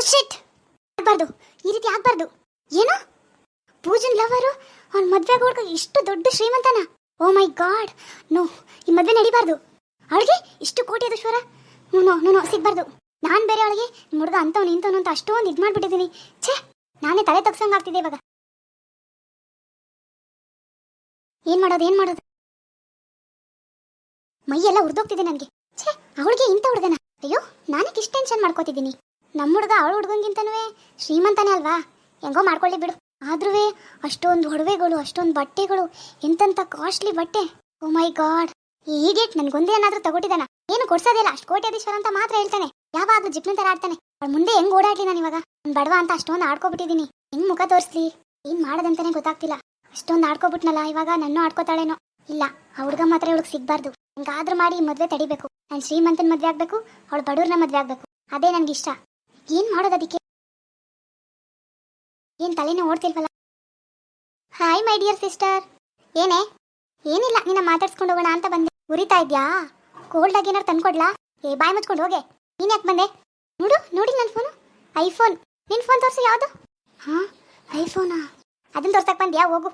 ಶಿಟ್ ಆಗ್ಬಾರ್ದು. ಈ ರೀತಿ ಆಗ್ಬಾರ್ದು. ಏನು? ಪೂಜನ್ ಲವರು ಅವ್ನ ಮದ್ವೆ ಇಷ್ಟು ದೊಡ್ಡ ಶ್ರೀಮಂತನ? ಓ ಮೈ ಗಾಡ್ ನೋ ಈ ಮದ್ವೆ ನಡಿಬಾರ್ದು. ಅವಳಿಗೆ ಇಷ್ಟು ಕೋಟಿ ಅದುಶ್ವರ ನೋ ನೋ ನೋ ಸಿಗ್ಬಾರ್ದು. ನಾನು ಬೇರೆ ಅವಳಿಗೆ ಹುಡುಗ ಅಂತವ್ನು, ಇಂಥವ್ನು ಅಂತ ಅಷ್ಟೊಂದು ಇದು ಮಾಡ್ಬಿಟ್ಟಿದ್ದೀನಿ. ಛೇ, ನಾನೇ ತಲೆ ತಗ್ಸಂಗ್ ಆಗ್ತಿದೆ ಇವಾಗ. ಏನ್ ಮಾಡೋದು ಏನ್ ಮಾಡೋದು? ಮೈಯೆಲ್ಲ ಉರಿದೋಗ್ತಿದೆ ನನಗೆ. ಛೇ, ಅವಳಿಗೆ ಇಂಥ ಹುಡುಗನ? ಅಯ್ಯೋ ನಾನಕ್ಕೆ ಇಷ್ಟು ಟೆನ್ಷನ್ ಮಾಡ್ಕೋತಿದ್ದೀನಿ. ನಮ್ಮ ಹುಡುಗ ಅವಳು ಹುಡುಗಂಗಿಂತನೂ ಶ್ರೀಮಂತನೇ ಅಲ್ವಾ? ಹೆಂಗೋ ಮಾಡ್ಕೊಳ್ಳಿ ಬಿಡು. ಆದ್ರೂ ಅಷ್ಟೊಂದು ಒಡವೆಗಳು ಅಷ್ಟೊಂದು ಬಟ್ಟೆಗಳು ಎಂತೆಂಥ ಕಾಸ್ಟ್ಲಿ ಬಟ್ಟೆ. ಓ ಮೈ ಗಾಡ್ ಈಡೇಟ್ ನನ್ಗೊಂದೇ ಏನಾದರೂ ತಗೊಟ್ಟಿದ್ದಾನ? ಏನು ಕೊಡ್ಸೋದಿಲ್ಲ ಅಷ್ಟು ಕೋಟ್ಯಾಧೀಶ್ವರ ಅಂತ ಮಾತ್ರ ಹೇಳ್ತಾನೆ. ಯಾವಾಗಲೂ ಜಿಪ್ನ ಥರ ಆಡ್ತಾನೆ. ಅವ್ಳ ಮುಂದೆ ಹೆಂಗ್ ಓಡಾಡ್ಲಿ ನಾನು ಇವಾಗ? ನಾನ್ ಬಡವ ಅಂತ ಅಷ್ಟೊಂದು ಆಡ್ಕೊಬಿಟ್ಟಿದ್ದೀನಿ. ಹೆಂಗ್ ಮುಖ ತೋರಿಸ್ಲಿ? ಏನು ಮಾಡೋದಂತಾನೆ ಗೊತ್ತಾಗ್ತಿಲ್ಲ. ಅಷ್ಟೊಂದು ಆಡ್ಕೊಬಿಟ್ನಲ್ಲ, ಇವಾಗ ನನ್ನೂ ಆಡ್ಕೋತಾಳೇನೋ? ಇಲ್ಲ, ಆ ಹುಡುಗ ಮಾತ್ರ ಇವಳಿಗೆ ಸಿಗಬಾರ್ದು. ಹೆಂಗಾದ್ರೂ ಮಾಡಿ ಈ ಮದ್ವೆ ತಡಿಬೇಕು. ನಾನು ಶ್ರೀಮಂತನ ಮದುವೆ ಆಗ್ಬೇಕು, ಅವಳು ಬಡವ್ರನ್ನ ಮದುವೆ ಆಗ್ಬೇಕು. ಅದೇ ನನ್ಗೆ ಇಷ್ಟ ಏನ್ ಮಾಡೋದು ಅದಕ್ಕೆ? ಏನ್ ತಲೆನೇ ಓಡ್ತಿಲ್ವಲ್ಲ? ಹಾಯ್ ಮೈ ಡಿಯರ್ ಸಿಸ್ಟರ್ ಏನೇ? ಏನಿಲ್ಲ, ನಿನ್ನ ಮಾತಾಡ್ಸ್ಕೊಂಡು ಹೋಗೋಣ ಅಂತ ಬಂದೆ. ಉರಿತಾ ಇದ್ಯಾ? ಕೋಲ್ಡ್ ಆಗಿ ಏನಾರು ತಂದ್ಕೊಡ್ಲಾ? ಏ, ಬಾಯ್ ಮುಚ್ಕೊಂಡು ಹೋಗೆ. ನೀನ್ ಯಾಕೆ ಬಂದೆ? ನೋಡು ನೋಡಿ ನನ್ನ ಫೋನು ಐಫೋನ್ ನಿನ್ ಫೋನ್ ತೋರಿಸು ಯಾವುದು? ಹಾ ಐಫೋನಾ ಅದನ್ನ ತೋರ್ಸಕ್ ಬಂದ್ಯಾ? ಹೋಗು.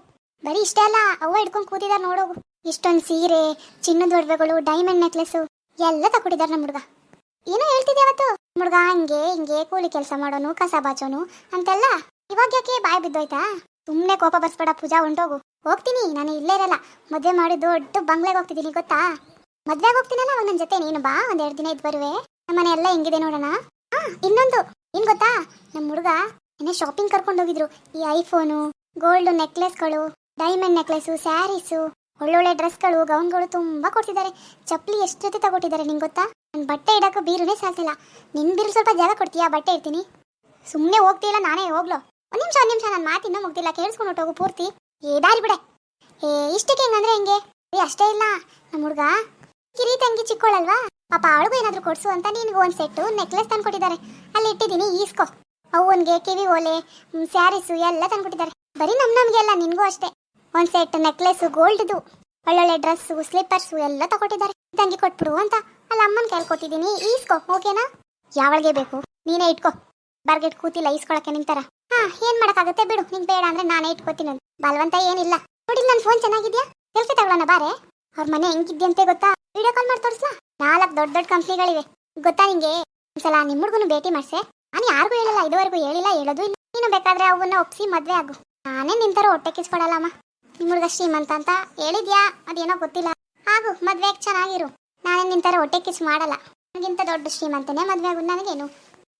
ಬರೀ ಇಷ್ಟೇ ಅಲ್ಲ, ಅವ್ವ ಹಿಡ್ಕೊಂಡು ಕೂತಿದಾರ ನೋಡೋಗು. ಇಷ್ಟೊಂದು ಸೀರೆ, ಚಿನ್ನದ ಒಡವೆಗಳು ಡೈಮಂಡ್ ನೆಕ್ಲೆಸ್ ಎಲ್ಲ ತಗೊಂಡಿದ್ದಾರೆ ನಮ್ಮ ಹುಡುಗ. ಏನೋ ಹೇಳ್ತಿದ್ದೆ ಅವತ್ತು? ಹುಡುಗ ಹಂಗೆ ಹಿಂಗೆ ಕೂಲಿ ಕೆಲಸ ಮಾಡೋನು, ಕಸ ಬಾಚೋನು, ಅಂತೆಲ್ಲ? ಇವಾಗ ಯಾಕೆ ಬಾಯ್ ಬಿದ್ದೋಯ್ತಾ? ಸುಮ್ಮನೆ ಕೋಪ ಬರ್ಸ್ಬೇಡ ಪೂಜಾ ಹೊಂಟೋಗು ಹೋಗ್ತೀನಿ, ನಾನು ಇಲ್ಲೇ ಇರಲ್ಲ. ಮದುವೆ ಮಾಡಿ ದೊಡ್ಡ ಬಂಗ್ಲೆಗೆ ಹೋಗ್ತಿದ್ದೀನಿ, ಗೊತ್ತಾ? ಮದ್ವೆಗೆ ಹೋಗ್ತೀನಲ್ಲ ಅವಾಗ ನನ್ನ ಜೊತೆ, ನೀನು ಬಾ ಒಂದೆರಡು ದಿನ ಇದ್ ಬರುವೆ. ನಮ್ಮ ಮನೆ ಎಲ್ಲ ಹೆಂಗಿದೆ ನೋಡೋಣ. ಹಾ, ಇನ್ನೊಂದು. ಏನ್ ಗೊತ್ತಾ? ನಮ್ಮ ಹುಡುಗ ನಿನ್ನೆ ಶಾಪಿಂಗ್ ಕರ್ಕೊಂಡು ಹೋಗಿದ್ರು. ಈ ಐಫೋನು ಗೋಲ್ಡ್ ನೆಕ್ಲೆಸ್ಗಳು ಡೈಮಂಡ್ ನೆಕ್ಲೆಸು ಸ್ಯಾರೀಸು ಒಳ್ಳೊಳ್ಳೆ ಡ್ರೆಸ್ಗಳು ಗೌನ್ಗಳು ತುಂಬಾ ಕೊಡ್ತಿದ್ದಾರೆ ಚಪ್ಪಲಿ ಜೊತೆ ತಗೊಟ್ಟಿದ್ದಾರೆ, ನಿಂಗೆ ಗೊತ್ತಾ? ನನ್ನ ಬಟ್ಟೆ ಇಡಕ್ಕೂ ಬೀರುನೇ ಸಾಲ್ತಿಲ್ಲ ನಿನ್ ಬೀರು ಸ್ವಲ್ಪ ಜಾಗ ಕೊಡ್ತೀಯಾ? ಬಟ್ಟೆ ಇಡ್ತೀನಿ. ಸುಮ್ಮನೆ ಹೋಗ್ತಿಲ್ಲ ನಾನೇ ಹೋಗ್ಲೋ. ಒಂದು ನಿಮಿಷ, ಒಂದ್ ನಿಮಿಷ ನನ್ನ ಮಾತಿನ್ನೂ ಮುಗ್ದಿಲ್ಲ. ಕೇಳಿಸ್ಕೊಂಡು ಹೋಗು, ಪೂರ್ತಿ. ಏ ದಾರಿ ಬಿಡೆ. ಏ, ಇಷ್ಟಕ್ಕೆ ಹೆಂಗಂದ್ರೆ ಹೆಂಗೆ? ಏ, ಅಷ್ಟೇ ಇಲ್ಲ. ನಮ್ಮ ಹುಡುಗ ಕಿರಿ ತಂಗಿ ಚಿಕ್ಕೋಳಲ್ವಾ? ಪಾಪ ಅವಳಿಗೂ ಏನಾದರೂ ಕೊಡಿಸು ಅಂತ ನಿನಗೂ ಒಂದು ಸೆಟ್ಟು, ನೆಕ್ಲೆಸ್ ತಂದ್ಕೊಟ್ಟಿದ್ದಾರೆ. ಅಲ್ಲಿ ಇಟ್ಟಿದ್ದೀನಿ, ಈಸ್ಕೊ. ಅವ್ವನಿಗೆ ಕಿವಿ ಓಲೆ ಸ್ಯಾರೀಸು, ಎಲ್ಲ ತಂದ್ಕೊಟ್ಟಿದ್ದಾರೆ. ಬರೀ ನಮ್ ನಮ್ಗೆ ಅಲ್ಲ, ನಿನ್ಗೂ ಅಷ್ಟೇ. ಒಂದು ಸೆಟ್ ನೆಕ್ಲೆಸ್, ಗೋಲ್ಡ್ದು. ಒಳ್ಳೊಳ್ಳೆ ಡ್ರೆಸ್ಸು, ಸ್ಲಿಪ್ಪರ್ಸು ಎಲ್ಲ ತಗೊಟ್ಟಿದ್ದಾರೆ. ತಂಗಿ ಕೊಟ್ಬಿಡು ಅಂತ. ಅಲ್ಲಿ, ಅಮ್ಮನ ಕೈಲಿ ಕೊಟ್ಟಿದ್ದೀನಿ ಈಸ್ಕೊ, ಓಕೆನಾ? ಯಾವಳಿಗೆ ಬೇಕು? ನೀನೇ ಇಟ್ಕೋ. ಬರ್ಗೆಟ್ ಕೂತಿಲ್ಲ, ಈಸ್ಕೊಳಕ್ಕೆ ನಿಂತಾರ ಹಾ, ಏನ್ ಮಾಡಕ್ಕಾಗತ್ತೆ ಬಿಡು. ನಿಂಗ್ ಬೇಡ ಅಂದ್ರೆ ನಾನೇ ಇಟ್ಕೋತೀನಿ ಬಲವಂತ ಏನಿಲ್ಲ. ನೋಡಿ ನನ್ನ ಫೋನ್ ಚೆನ್ನಾಗಿದ್ಯಾ? ಸೆಲ್ಫಿ ತಗೊಳ್ಳೋಣ ಬಾರೆ ಅವ್ರ ಮನೆ ಹೆಂಗಿದ್ಯಂತೆ ಗೊತ್ತಾ? ವಿಡಿಯೋ ಕಾಲ್ ಮಾಡಿ ತೋರಿಸ್ಲಾ? ನಾಲ್ಕು ದೊಡ್ಡ ದೊಡ್ಡ ಕಂಪ್ನಿಗಳಿವೆ. ಗೊತ್ತಾ ನಿಂಗೆ? ಒಂದ್ಸಲ ನಿಮ್ಮ ಹುಡುಗನು ಭೇಟಿ ಮಾಡ್ಸೆ. ನಾನು ಯಾರಿಗೂ ಹೇಳಿಲ್ಲ, ಇದುವರೆಗೂ ಹೇಳಿಲ್ಲ, ಹೇಳೋದು ಇಲ್ಲ. ನೀನು ಬೇಕಾದ್ರೆ ಅವನ್ನ ಒಪ್ಸಿ ಮದ್ವೆ ಆಗು. ನಾನೇ ನಿಂತಾರೋ ಹೊಟ್ಟೆ ಕಿಸ್ಕೊಡಲ್ಲಮ್ಮ ನಿಮ್ಮ ಹುಡುಗ ಶ್ರೀಮಂತ ಅಂತ ಹೇಳಿದ್ಯಾ? ಅದೇನೋ ಗೊತ್ತಿಲ್ಲ. ಆಗು ಮದ್ವೆ ಚೆನ್ನಾಗಿರು. ನಾನೇ ನಿಂತರ ಹೊಟ್ಟೆ ಕಿಸ್ ಮಾಡಲ್ಲ. ನನಗಿಂತ ದೊಡ್ಡ ಶ್ರೀಮಂತನೇ ಮದುವೆ ಆಗು ನನಗೇನು?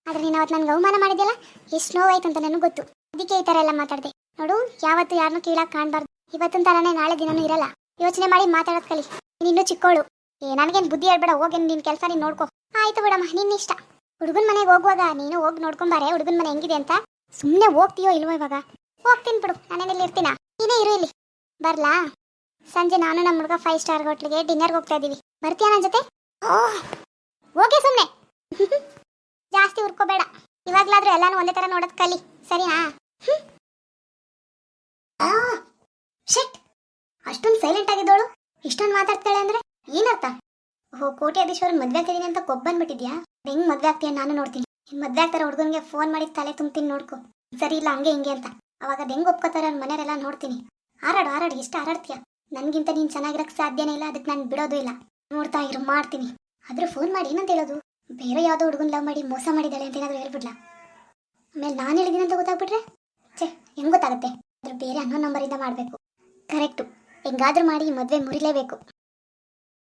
ಆದ್ರೆ ನೀನು ಅವತ್ತು ನನ್ಗೆ ಅವಮಾನ ಮಾಡಿದ್ಯಲ್ಲ? ಎಷ್ಟು ನೋವಾಯ್ತು ಅಂತ ನನಗೆ ಗೊತ್ತು. ಅದಕ್ಕೆ ಈ ಥರ ಎಲ್ಲ ಮಾತಾಡ್ದೆ. ನೋಡು, ಯಾವತ್ತು ಯಾರನ್ನೂ ಕೀಳಾಗಿ ಕಾಣಬಾರ್ದು. ಇವತ್ತಿನ ಥರನೇ ನಾಳೆ ದಿನನೂ ಇರಲ್ಲ. ಯೋಚನೆ ಮಾಡಿ ಮಾತಾಡೋದ್ ಕಲಿ. ನೀನು ಚಿಕ್ಕೋಳು. ಏ, ನನಗೇನು ಬುದ್ಧಿ ಹೇಳ್ಬೇಡ. ಹೋಗಿ ನಿನ್ನ ಕೆಲಸ ನೀನು ನೋಡ್ಕೋ. ಆಯ್ತು ಬಿಡಮ್ಮ ನಿನ್ನ ಇಷ್ಟ. ಹುಡುಗನ ಮನೆಗೆ ಹೋಗುವಾಗ ನೀನು ಹೋಗಿ ನೋಡ್ಕೊಂಬಾರೆ. ಹುಡುಗನ ಮನೆ ಹೆಂಗಿದೆ ಅಂತ? ಸುಮ್ಮನೆ ಹೋಗ್ತೀಯೋ ಇಲ್ವೋ ಇವಾಗ? ಹೋಗ್ತೀನಿ ಬಿಡು. ನಾನೇನಿಲ್ಲಿ ಇರ್ತೀನ? ನೀನೇ ಇರು ಇಲ್ಲಿ. ಬರ್ಲಾ? ಸಂಜೆ ನಾನು ನಮ್ಮ ಹುಡುಗ ಫೈವ್ ಸ್ಟಾರ್ ಹೋಟ್ಲಿಗೆ ಡಿನ್ನರ್ಗೆ ಹೋಗ್ತಾ ಇದೀವಿ. ಬರ್ತೀಯ ನನ್ನ ಜೊತೆ? ಓಕೆ ಸುಮ್ಮನೆ ಜಾಸ್ತಿ ಉರ್ಕೋಬೇಡ ಇವಾಗ್ಲಾದ್ರೂ ಎಲ್ಲಾನು ಒಂದೇ ತರ ನೋಡೋದ್ ಕಲಿ. ಸರಿನಾ? ಶೆಟ್ ಅಷ್ಟೊಂದು ಸೈಲೆಂಟ್ ಆಗಿದ್ದೋಳು. ಇಷ್ಟೊಂದು ಮಾತಾಡ್ತಾಳೆ ಅಂದ್ರೆ ಏನರ್ಥ? ಓಹೋ ಕೋಟ್ಯಾಧೀಶ್ವರ ಮದ್ವೆ ಆಗ್ತಿದೀನಿ ಅಂತ ಕೊಬ್ಬ ಬಂದ್ಬಿಟ್ಟಿದ್ಯಾ? ಹೆಂಗ್ ಮದ್ವೆ ಆಗ್ತೀಯ ನಾನು ನೋಡ್ತೀನಿ. ಮದ್ವೆ ಆಗ್ತಾರ ಹುಡುಗನ್ಗೆ ಫೋನ್ ಮಾಡಿ ತಲೆ ತುಂಬ್ತೀನಿ ನೋಡ್ಕೊ. ಸರಿ ಇಲ್ಲ, ಹಂಗೆ ಹಿಂಗೆ ಅಂತ. ಅವಾಗ ಹೆಂಗ್ ಒಪ್ಕೋತಾರ ಮನೆಯವರೆಲ್ಲ ನೋಡ್ತೀನಿ. ಹಾರಾಡು ಹಾರಾಡು ಎಷ್ಟು ಹಾರಾಡ್ತೀಯ ನನ್ಗಿಂತ ನೀನ್ ಚೆನ್ನಾಗಿರಕ್ ಸಾಧ್ಯನೇ ಇಲ್ಲ ಅದಕ್ಕೆ ನಾನು ಬಿಡೋದು ಇಲ್ಲ. ನೋಡ್ತಾ ಇರು, ಮಾಡ್ತೀನಿ. ಆದ್ರೆ ಫೋನ್ ಮಾಡಿ, ಏನಂತ ಹೇಳೋದು? ಬೇರೆ ಯಾವ್ದೋ ಹುಡುಗನ್ ಲವ್ ಮಾಡಿ, ಮೋಸ ಮಾಡಿದ್ದಾಳೆ ಅಂತ ಏನಾದರೂ ಹೇಳ್ಬಿಡ್ಲಾ? ಆಮೇಲೆ ನಾನು ಅಂತ ಗೊತ್ತಾಗ್ಬಿಟ್ರೆ? ಛೇ, ಹೆಂಗ್ ಗೊತ್ತಾಗುತ್ತೆ? ಅದ್ರ ಬೇರೆ ಅನ್ನೋ ನಂಬರಿಂದ ಮಾಡಬೇಕು. ಕರೆಕ್ಟು ಹೆಂಗಾದ್ರೂ ಮಾಡಿ ಮದ್ವೆ ಮುರಿಲೇಬೇಕು.